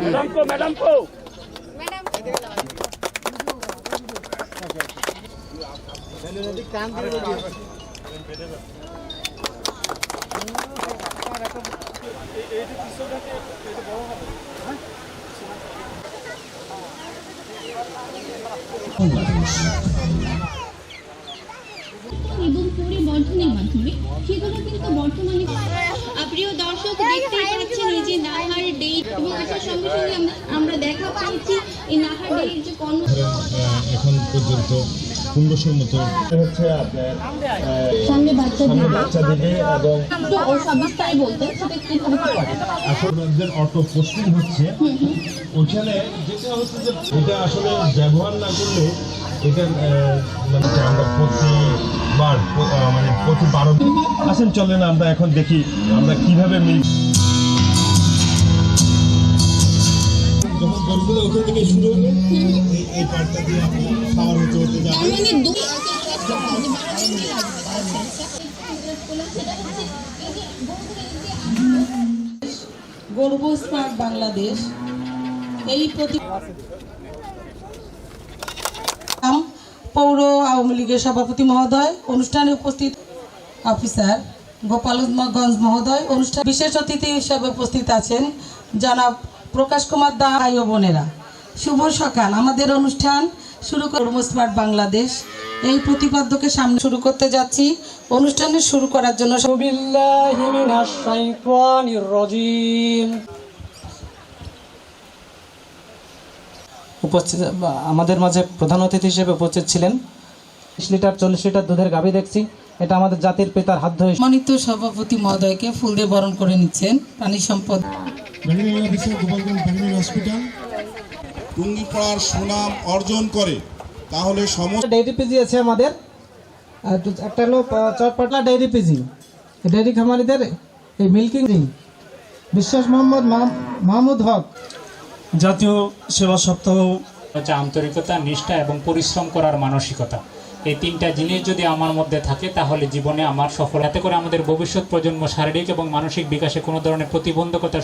Madam কো madam কো এবং মাধ্যমে সেগুলো কিন্তু বর্তমানে প্রিয় দর্শক দেখতেই পাচ্ছেন এই যে নাহার ডেট এবং এটার সঙ্গে সঙ্গে আমরা- আমরা দেখা পাচ্ছি এই নাহার ডেট যে কর্ম এখন পর্যন্ত পনেরোশোর মতো। হচ্ছে আপনার সামনে দিয়ে বাচ্চা এবং ও সবিস্তারে বলতে সেটা কীভাবে করে আপনাদের অটো পোস্টিং হচ্ছে। ওখানে যেটা হচ্ছে যে এটা আসলে ব্যবহার না করলে এটা মানে আমরা প্রতিবার প- মানে বারো আসেন, চলেন, আমরা এখন দেখি আমরা কীভাবে মিল বাংলাদেশ। এই পৌর আওয়ামী লীগের সভাপতি মহোদয়, অনুষ্ঠানে উপস্থিত অফিসার গোপালগঞ্জ মহোদয়। অনুষ্ঠান বিশেষ অতিথি হিসাবে উপস্থিত আছেন জনাব প্রকাশ কুমার দা ভাই ও বোনেরা। শুভ সকাল। আমাদের অনুষ্ঠান শুরু করব স্মার্ট বাংলাদেশ। এই প্রতিপাদ্যকে সামনে শুরু করতে যাচ্ছি। অনুষ্ঠানের শুরু করার জন্য উপস্থিত আমাদের মাঝে প্রধান অতিথি হিসেবে উপস্থিত ছিলেন। লিটার চল্লিশ লিটার দুধের গাভী দেখছি। এটা আমাদের জাতির পিতার হাত ধরে সম্মানিত সভাপতি মহোদয়কে ফুল দিয়ে বরণ করে নিচ্ছেন প্রাণী সম্পদ। টুঙ্গিপাড়ার সুনাম অর্জন করে তাহলে সমস্ত ডেইরি পিজি আছে আমাদের। আর একটা হলো চটপাটলা ডেইরি পিজি। এই ডেইরি খামারিদের এই মিল্কিং বিশ্বাস মোহাম্মদ মাহ- মাহমুদ হক। জাতীয় সেবা সপ্তাহ হচ্ছে আন্তরিকতা নিষ্ঠা এবং পরিশ্রম করার মানসিকতা। এই তিনটা জিনিস যদি আমার মধ্যে থাকে, তাহলে জীবনে আমার সফল এতে করে আমাদের ভবিষ্যৎ প্রজন্ম শারীরিক এবং মানসিক বিকাশে কোনো ধরনের প্রতিবন্ধকতার